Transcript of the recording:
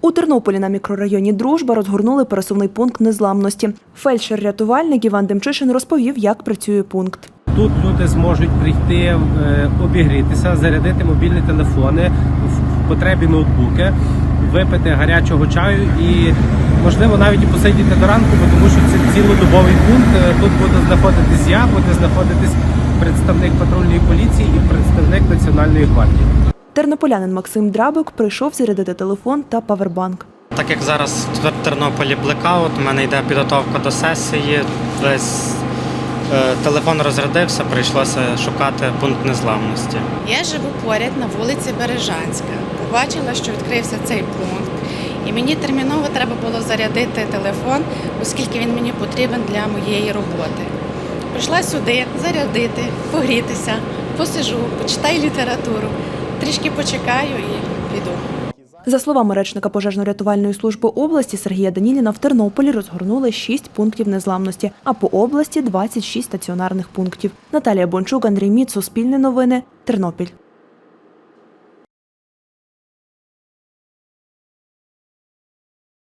У Тернополі на мікрорайоні Дружба розгорнули пересувний пункт незламності. Фельдшер-рятувальник Іван Демчишин розповів, як працює пункт. Тут люди зможуть прийти е, обігрітися, зарядити мобільні телефони, в потребі ноутбуки, випити гарячого чаю і, можливо, навіть і посидіти до ранку, тому що це цілодобовий пункт. Е, Тут буде знаходитись я, буде знаходитись представник патрульної поліції і представник національної гвардії. Тернополянин Максим Драбик прийшов зарядити телефон та павербанк. Так як зараз в Тернополі блекаут, у мене йде підготовка до сесії, весь е, телефон розрядився, прийшлося шукати пункт незламності. Я живу поряд на вулиці Бережанська. Побачила, що відкрився цей пункт, і мені терміново треба було зарядити телефон, оскільки він мені потрібен для моєї роботи. Прийшла сюди зарядити, погрітися, посижу, почитаю літературу, трішки почекаю і піду. За словами речника пожежно-рятувальної служби області Сергія Даніліна, в Тернополі розгорнули 6 пунктів незламності, а по області 26 стаціонарних пунктів. Наталія Бончук, Андрій Міц, Суспільне новини, Тернопіль.